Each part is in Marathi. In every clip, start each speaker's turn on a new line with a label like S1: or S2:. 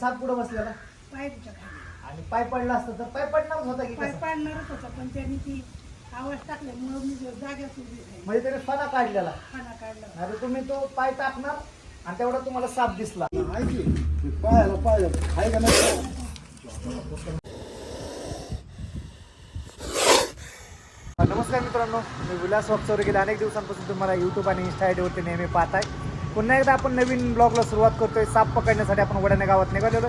S1: साप पुढे बसलेला
S2: खाली
S1: आणि पाय पडला असतं तर पाय पडणारच होता की
S2: पाय
S1: कसं?
S2: पाडणारच होता पण त्यांनी ती आवाज टाकल्यामुळं मी जाग्याच उभी राहिली.
S1: म्हणजे त्याने फणा काढलेला.
S2: खाना काढला.
S1: नाही तुम्ही तो पाय टाकणार आणि तेवढा तुम्हाला साप दिसला.
S3: आहे की ते पायाला पायाला आहे. का नाही?
S1: नमस्कार मित्रांनो मी विलास वापचौरे गेल्या अनेक दिवसांपासून तुम्हाला यूट्यूब आणि इन्स्टा आयडीवरती नेहमी पाहताय. पुन्हा एकदा आपण नवीन ब्लॉगला सुरुवात करतोय. साप पकडण्यासाठी आपण वड्याने गावात निघालेलो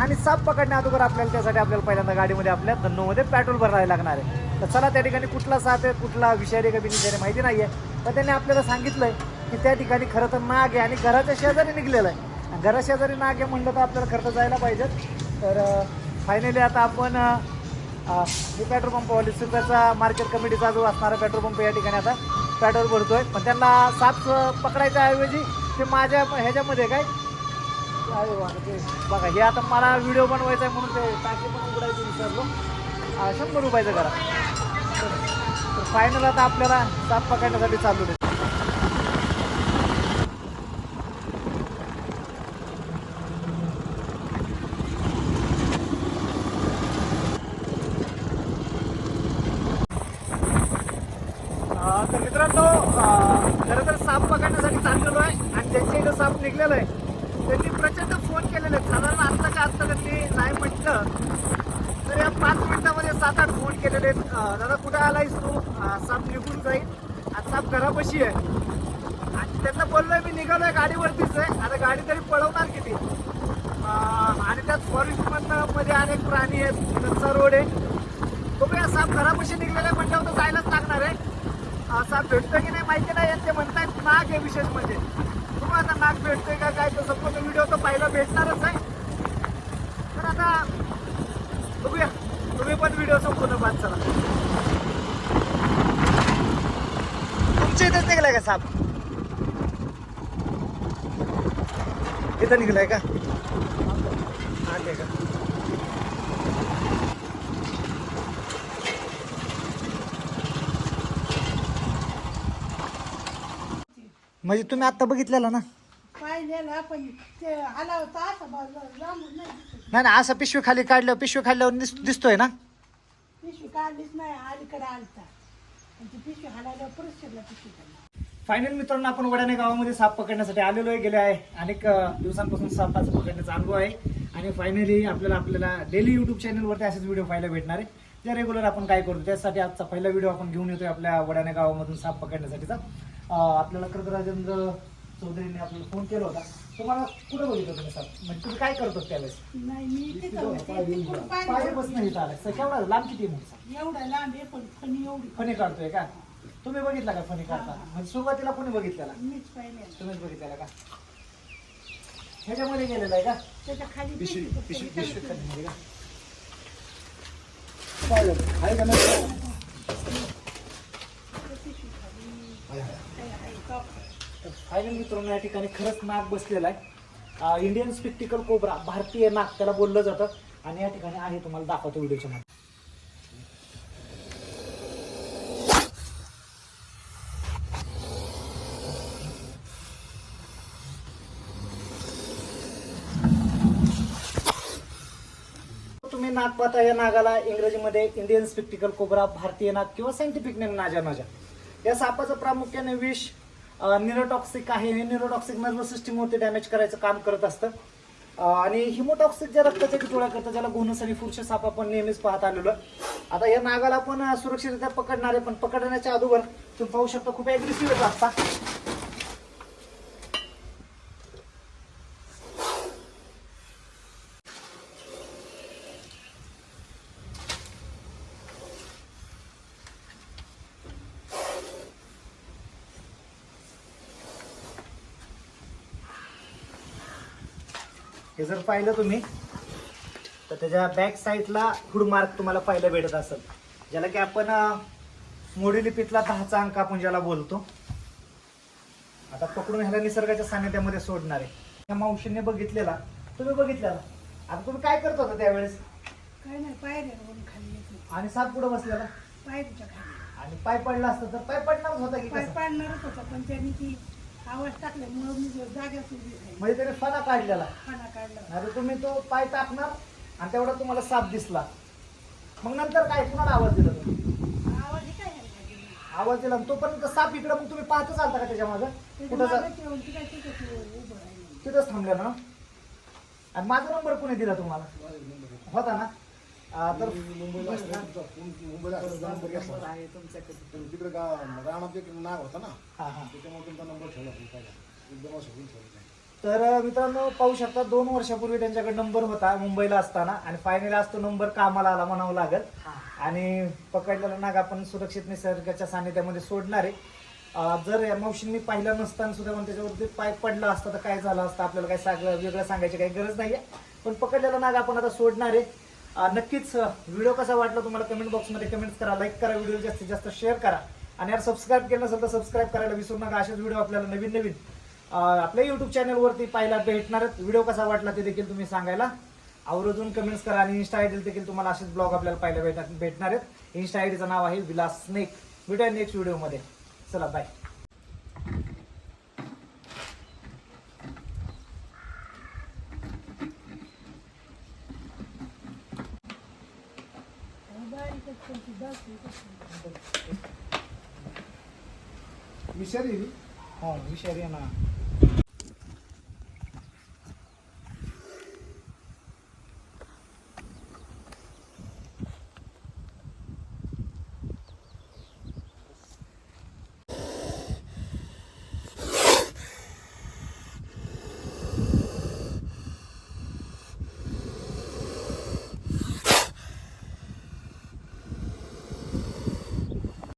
S1: आणि साप पकडण्या अगोदर आपल्याला त्यासाठी आपल्याला पहिल्यांदा गाडीमध्ये आपल्या धन्नोमध्ये पेट्रोल भरायला लागणार आहे. तर चला त्या ठिकाणी कुठला साप आहे कुठला विषारी का बिनिषारी माहिती नाही आहे. तर त्यांनी आपल्याला सांगितलंय की त्या ठिकाणी खरं तर नाग आहे आणि घराच्या शेजारी निघलेलं आहे. आणि घराशेजारी नाग आहे म्हणलं तर आपल्याला खरं तर जायला पाहिजे तर फायनली आता आपण अं, मी पेट्रोल पंप वीस मार्केट कमिटीचा जो असणारा पेट्रोल पंप या ठिकाणी आता पेट्रोल भरतोय. पण त्यांना साप पकडायच्या ऐवजी ते माझ्या ह्याच्यामध्ये काय? अरे वा, ते बघा हे आता मला व्हिडिओ बनवायचा आहे म्हणून ते टाकी पण उघडायची विसरलो शंभर रुपयाचं करा. तर फायनल आता आपल्याला साप पकडण्यासाठी चालू आहे अं, तर मित्रांनो अं, खरं तर साप पकडण्यासाठी चाललेलो आहे आणि ज्यांच्या इथं आहे त्यांनी प्रचंड फोन केलेले. आहेत साधारण का आत्ता त्यांनी नाही म्हटलं तर या पाच मिनिटामध्ये सात आठ फोन केलेले आहेत. दादा कुठं आलायस तू? साप निघून जाईल. आणि साप घरापाशी आहे. आणि त्यांना बोललोय मी निघालोय गाडीवरतीच आहे. आता गाडी तरी पळवणार किती? आणि त्यात फॉरेस्टमध्ये अनेक प्राणी आहेत. कच्चा रोड आहे. बघूया साप घरापाशी निघलेला आहे म्हटल्यावर तर जायलाच लागणार आहे अं, साप भेटतोय की नाही माहिती नाही आणि ते म्हणतायत नाग आहे विशेष म्हणजे. तुम्हाला आता नाग भेटतोय का काय तर संपूर्ण व्हिडिओ तर पाहिला भेटणारच आहे. तर आता बघूया. तुम्ही पण व्हिडिओ संपूर्ण पाच चला. तुमच्या इथेच निघलाय का साप? इथं निघलाय का? आले का? म्हणजे तुम्ही आता बघितलेला ना?
S2: पाहिलेला पण ते आला होता असं बाजूला लांबून नाही दिसत.
S1: नाही ना असं पिशवी खाली काढलं पिशवी काढल्यावर दिस- दिसतोय ना?
S2: पिशवी काढलीच नाही अलीकडे आलता. आणि ती पिशवी हालायला परत शिरला पिशवी काढली
S1: फायनल मित्रांनो आपण वडाणे गावामध्ये साप पकडण्यासाठी आलेलो आहे गेले आहे. अनेक अ, दिवसांपासून सापाचा पकडण्याचा अनुभव आहे. आणि फायनली आपल्याला आपल्याला डेली युट्यूब चॅनलवरती असेच व्हिडिओ पाहायला भेटणार आहे. त्या रेग्युलर आपण काय करतो त्यासाठी आजचा पहिला व्हिडिओ आपण घेऊन येतोय आपल्या वडाणे गावामधून साप पकडण्यासाठीचा. आपल्याला कर्ज राजेंद्र चौधरीने आपल्याला फोन केला होता. तुम्हाला कुठं बघितलं तुम्ही साप म्हणजे तुम्ही काय करतो त्यावेळेस?
S2: नाही मी
S1: पाय
S2: पाहिलं.
S1: बसणं इथं आलाय. सर केवढा लांब किती मग?
S2: एवढा लांब आहे पण फणी एवढी.
S1: फणी काढतोय का? तुम्ही बघितला का फणी काढताना म्हणजे सुरुवातीला कोणी बघितलेला?
S2: मीच पाहिल्या
S1: तुम्हीच बघितलेला का? ह्याच्यामध्ये गेलेला आहे का?
S2: त्याच्याखाली
S3: पिशवी,
S2: पिशवी
S3: पिशवी,
S2: होती.
S3: पिशवी.
S1: कधीमध्ये का?
S3: पायाला आहे का नाही?
S1: तर फायनल मित्रांनो या ठिकाणी खरंच नाग बसलेला आहे. इंडियन स्पिक्टिकल कोबरा भारतीय नाग त्याला बोललं जातं. आणि या ठिकाणी आहे तुम्हाला दाखवतो व्हिडिओच्या मध्ये तुम्ही नाग पाहता या नागाला इंग्रजीमध्ये इंडियन स्पेक्टिकल कोबरा भारतीय नाग किंवा सायंटिफिक नेम नाजा नाजा. या सापाचं प्रामुख्याने विष निरोटॉक्सिक आहे. हे निरोटॉक्सिक नर्वस सिस्टीमवरती डॅमेज करायचं काम करत असतं. आणि हिमोटॉक्सिक ज्या रक्ताच्या पितोळ्या करतं ज्याला गोनस आणि फुरशे साप आपण नेहमीच पाहत आलेलो आता या नागाला आपण सुरक्षितरित्या पकडणार आहे पण पकडण्याच्या अगोदर तुम्ही पाहू शकता खूप ॲग्रेसिव्ह येत हे जर पाहिलं तुम्ही तर त्याच्या बॅक साईडला फूड मार्क तुम्हाला पाहायला भेटत असेल. ज्याला की आपण मोडी लिपीतला दहाचा अंक आपण ज्याला बोलतो आता पकडून ह्याला निसर्गाच्या सानिध्यामध्ये सोडणार आहे. त्या मावशीने बघितलेला तुम्ही बघितलेला. आता तुम्ही काय करत होता त्यावेळेस?
S2: काय नाही पायऱ्यावरून खाली
S1: आणि साप पुढे बसलेला?
S2: पायरीच्या खाली.
S1: आणि पाय पडला असतं तर पाय पडणारच होता की
S2: पाय? पाडणारच होता पण त्यांनी ती आवाज टाकल्यामुळं मी जाग्याच उभी राहिली
S1: म्हणजे त्याने फणा काढलेला.
S2: खाना काढला
S1: नाही तुम्ही तो पाय टाकणार आणि तेवढा तुम्हाला साप दिसला. मग नंतर काय? कुणाला आवाज दिला तुम्ही
S2: आवाज हे काय?
S1: आवाज दिला. आणि तोपर्यंत साप इकडे मग तुम्ही पाहतच आलता का त्याच्या मागं?
S2: त्याच्या
S1: कुठं जा-
S2: मागं ठेवून तिला तिथं उभं राहिलं.
S1: तिथंच थांबल्या ना? आणि माझा नंबर कोणी दिला तुम्हाला? होता ना? तर
S3: मुंबईला तुमचा मुंबईला नंबर घेतला तर तिकडे गा रानात एक नाग होता ना.
S1: हा हा.
S3: त्याच्यामुळे तुमचा नंबर ठेवला आपण पहिला. एकदम असं होऊन ठेवला
S1: तर मित्रांनो पाहू शकता दोन वर्षापूर्वी त्यांच्याकडे नंबर होता मुंबईला असताना. आणि फायनली आज तो नंबर कामाला आला म्हणावं लागेल. आणि पकडलेला नाग आपण सुरक्षित निसर्गाच्या सानिध्यामध्ये सोडणार आहे. जर या मावशींनी पाहिलं नसताना सुद्धा पण त्याच्यावरती पाय पडला असता तर काय झालं असतं? आपल्याला काय सांग वेगळं सांगायची काही गरज नाहीये. पण पकडलेला नाग आपण आता सोडणार आहे. नक्कीच व्हिडिओ कसा वाटला तुम्हाला कमेंट बॉक्समध्ये कमेंट्स करा लाईक करा व्हिडिओ जास्तीत जास्त शेअर करा. आणि यार सबस्क्राईब केलं नसेल तर सबस्क्राईब करायला विसरू नका. असेच व्हिडिओ आपल्याला नवीन नवीन आपल्या युट्यूब चॅनलवरती पाहायला भेटणार आहेत. व्हिडिओ कसा वाटला ते देखील तुम्ही सांगायला. आवर्जून कमेंट्स करा आणि इन्स्टा आयडील देखील तुम्हाला असेच ब्लॉग आपल्याला पाहायला भेटणार भेटणार आहेत. इन्स्टा आयडीचं नाव आहे विलास स्नेक. भेटूया नेक्स्ट व्हिडिओमध्ये चला बाय
S3: विषारी
S1: हो विषारी ना.